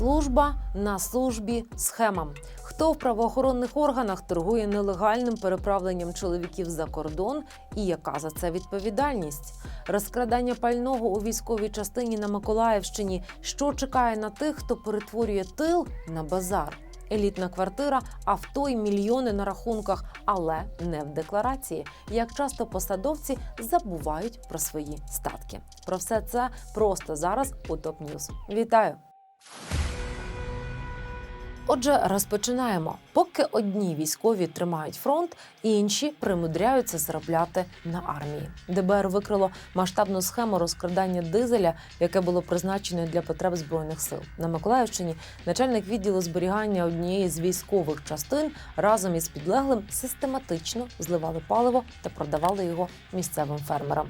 Служба на службі схемам. Хто в правоохоронних органах торгує нелегальним переправленням чоловіків за кордон і яка за це відповідальність? Розкрадання пального у військовій частині на Миколаївщині. Що чекає на тих, хто перетворює тил на базар? Елітна квартира, авто і мільйони на рахунках, але не в декларації. Як часто посадовці забувають про свої статки. Про все це просто зараз у ТОП Ньюз. Вітаю! Отже, розпочинаємо. Поки одні військові тримають фронт, інші примудряються заробляти на армії. ДБР викрило масштабну схему розкрадання дизеля, яке було призначено для потреб збройних сил. На Миколаївщині начальник відділу зберігання однієї з військових частин разом із підлеглим систематично зливали паливо та продавали його місцевим фермерам.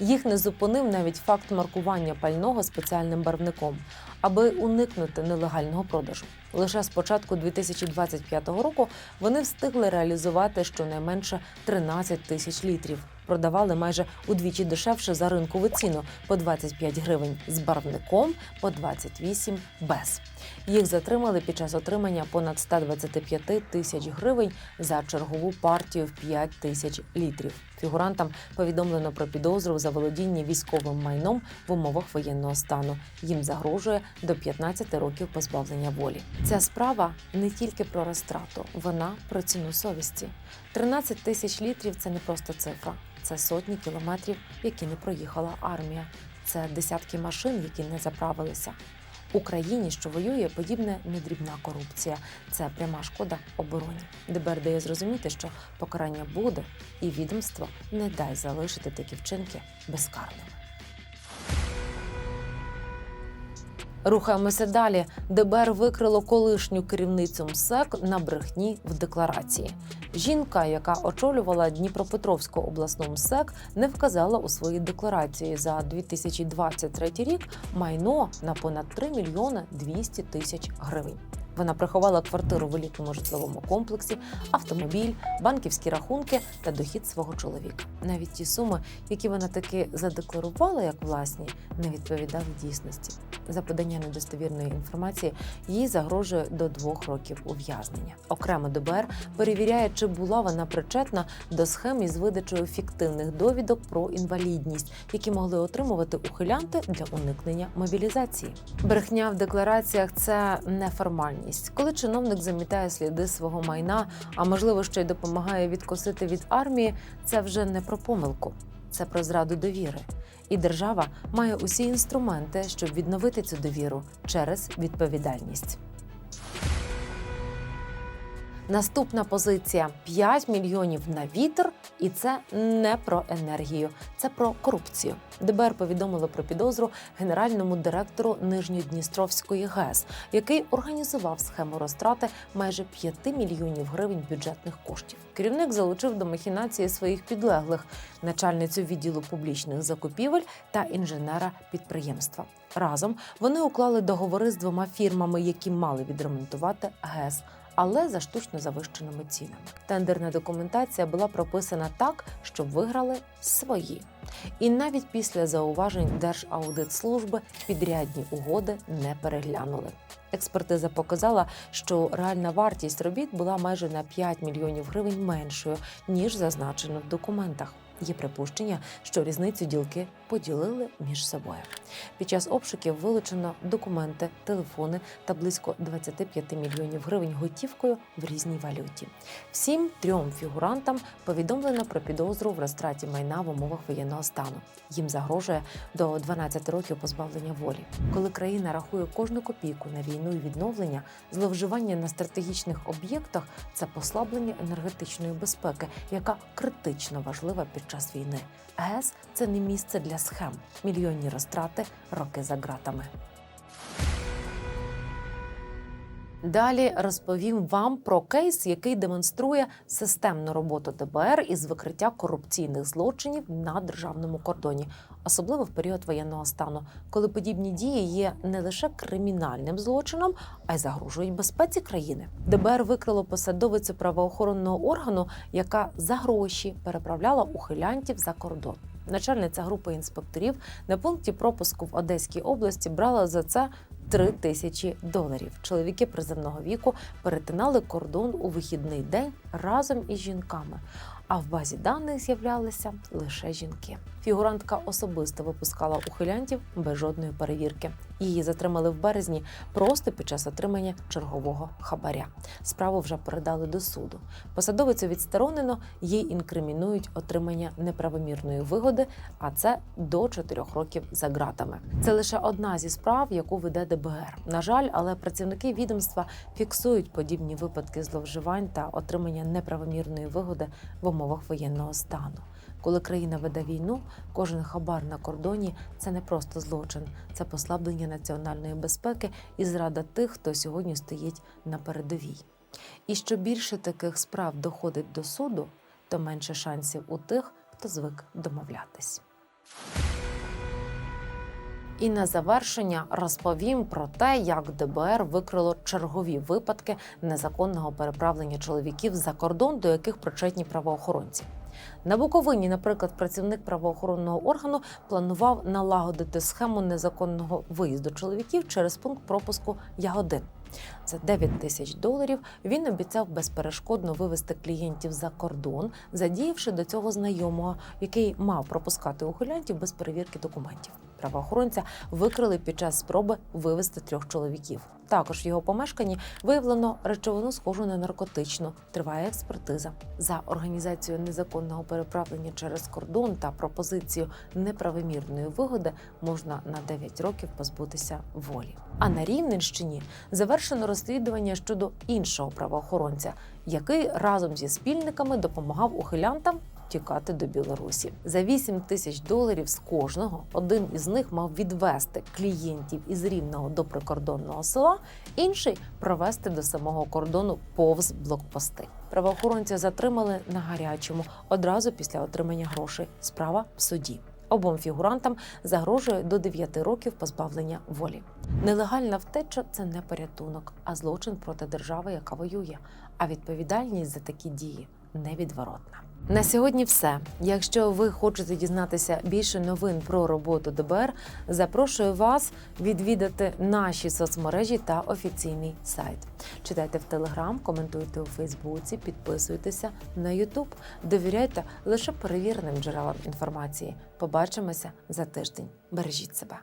Їх не зупинив навіть факт маркування пального спеціальним барвником, аби уникнути нелегального продажу. Лише з початку 2025 року вони встигли реалізувати щонайменше 13 тисяч літрів. Продавали майже удвічі дешевше за ринкову ціну по 25 гривень з барвником, по 28 без. Їх затримали під час отримання понад 125 тисяч гривень за чергову партію в 5 тисяч літрів. Фігурантам повідомлено про підозру за володіння військовим майном в умовах воєнного стану. Їм загрожує до 15 років позбавлення волі. Ця справа не тільки про розтрату, вона про ціну совісті. 13 тисяч літрів це не просто цифра, це сотні кілометрів, які не проїхала армія. Це десятки машин, які не заправилися. Україні, що воює, подібне не дрібна корупція. Це пряма шкода обороні. ДБР дає зрозуміти, що покарання буде, і відомство не дай залишити такі вчинки безкарними. Рухаємося далі. ДБР викрило колишню керівницю МСЕК на брехні в декларації. Жінка, яка очолювала Дніпропетровську обласну МСЕК, не вказала у своїй декларації за 2023 рік майно на понад 3 мільйони 200 тисяч гривень. Вона приховала квартиру в елітному житловому комплексі, автомобіль, банківські рахунки та дохід свого чоловіка. Навіть ті суми, які вона таки задекларувала як власні, не відповідали дійсності. За подання недостовірної інформації їй загрожує до двох років ув'язнення. Окремо ДБР перевіряє, чи була вона причетна до схем із видачею фіктивних довідок про інвалідність, які могли отримувати ухилянти для уникнення мобілізації. Брехня в деклараціях це неформальність. Коли чиновник замітає сліди свого майна, а можливо ще й допомагає відкосити від армії, це вже не про помилку, це про зраду довіри. І держава має усі інструменти, щоб відновити цю довіру через відповідальність. Наступна позиція 5 мільйонів на вітер, і це не про енергію, це про корупцію. ДБР повідомило про підозру генеральному директору Нижньодністровської ГЕС, який організував схему розтрати майже 5 мільйонів гривень бюджетних коштів. Керівник залучив до махінації своїх підлеглих, начальницю відділу публічних закупівель та інженера підприємства. Разом вони уклали договори з двома фірмами, які мали відремонтувати ГЕС але за штучно завищеними цінами. Тендерна документація була прописана так, щоб виграли свої. І навіть після зауважень Держаудитслужби підрядні угоди не переглянули. Експертиза показала, що реальна вартість робіт була майже на 5 мільйонів гривень меншою ніж зазначено в документах. Є припущення, що різницю ділки поділили між собою. Під час обшуків вилучено документи, телефони та близько 25 мільйонів гривень готівкою в різній валюті. Всім трьом фігурантам повідомлено про підозру в розтраті майна в умовах воєнного стану. Їм загрожує до 12 років позбавлення волі. Коли країна рахує кожну копійку на війну і відновлення, зловживання на стратегічних об'єктах це послаблення енергетичної безпеки, яка критично важлива під час війни. ГЕС це не місце для схем, мільйонні розтрати, роки за ґратами. Далі розповім вам про кейс, який демонструє системну роботу ДБР із викриття корупційних злочинів на державному кордоні, особливо в період воєнного стану, коли подібні дії є не лише кримінальним злочином, а й загрожують безпеці країни. ДБР викрило посадовицю правоохоронного органу, яка за гроші переправляла ухилянтів за кордон. Начальниця групи інспекторів на пункті пропуску в Одеській області брала за це 3 тисячі доларів. Чоловіки приземного віку перетинали кордон у вихідний день разом із жінками. А в базі даних з'являлися лише жінки. Фігурантка особисто випускала ухилянтів без жодної перевірки. Її затримали в березні просто під час отримання чергового хабаря. Справу вже передали до суду. Посадовицю відсторонено, їй інкримінують отримання неправомірної вигоди, а це до 4 років за ґратами. Це лише одна зі справ, яку веде ДБР. На жаль, але працівники відомства фіксують подібні випадки зловживань та отримання неправомірної вигоди в умовах воєнного стану. Коли країна веде війну, кожен хабар на кордоні це не просто злочин, це послаблення національної безпеки і зрада тих, хто сьогодні стоїть на передовій. І що більше таких справ доходить до суду, то менше шансів у тих, хто звик домовлятись. І на завершення розповім про те, як ДБР викрило чергові випадки незаконного переправлення чоловіків за кордон, до яких причетні правоохоронці. На Буковині, наприклад, працівник правоохоронного органу планував налагодити схему незаконного виїзду чоловіків через пункт пропуску Ягодин. За 9 тисяч доларів він обіцяв безперешкодно вивести клієнтів за кордон, задіявши до цього знайомого, який мав пропускати ухилянтів без перевірки документів. Правоохоронця викрили під час спроби вивести трьох чоловіків. Також в його помешканні виявлено речовину, схожу на наркотичну. Триває експертиза за організацію незаконного переправлення через кордон та пропозицію неправомірної вигоди можна на 9 років позбутися волі. А на Рівненщині завершено розслідування щодо іншого правоохоронця, який разом зі спільниками допомагав ухилянтам тікати до Білорусі. За 8 тисяч доларів з кожного один із них мав відвести клієнтів із рівного до прикордонного села, інший провести до самого кордону повз блокпости. Правоохоронця затримали на гарячому одразу після отримання грошей. Справа в суді. Обом фігурантам загрожує до 9 років позбавлення волі. Нелегальна втеча це не порятунок, а злочин проти держави, яка воює. А відповідальність за такі дії невідворотна. На сьогодні все. Якщо ви хочете дізнатися більше новин про роботу ДБР, запрошую вас відвідати наші соцмережі та офіційний сайт. Читайте в Телеграм, коментуйте у Фейсбуці, підписуйтеся на Ютуб, довіряйте лише перевіреним джерелам інформації. Побачимося за тиждень. Бережіть себе.